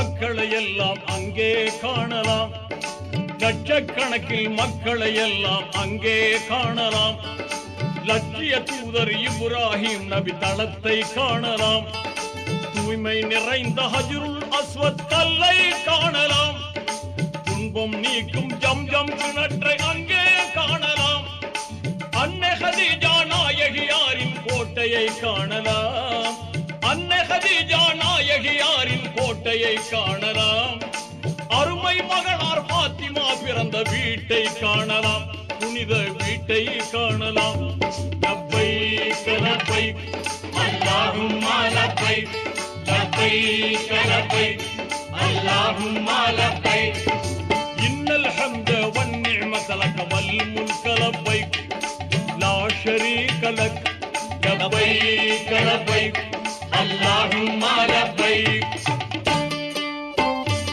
மக்களை எல்லாம் அங்கே காணலாம். லட்சக்கணக்கில் மக்களை எல்லாம் அங்கே காணலாம். லட்சிய தூதர் இப்ராஹிம் நபி தளத்தை காணலாம். தூய்மை நிறைந்த ஹஜருள் அஸ்வத் கல்லை காணலாம். துன்பம் நீக்கும் ஜம் ஜம் கிணற்றை அங்கே காணலாம். அன்னை ஹதீஜா நாயகியாரின் கோட்டையை காணலாம். வீட்டையை காணலாம். அருமை மகளார் பாத்திமா பிறந்த வீட்டை காணலாம். புனித வீட்டை காணலாம். தப்பை கலப்பை அல்லாஹும் மாலப்பை. தப்பை கலப்பை அல்லாஹும் மாலப்பை. இன்னல் ஹம்த வன்னி மசலக வல் கலப்பை லாஷரி கலக் கலப்பை கலப்பை.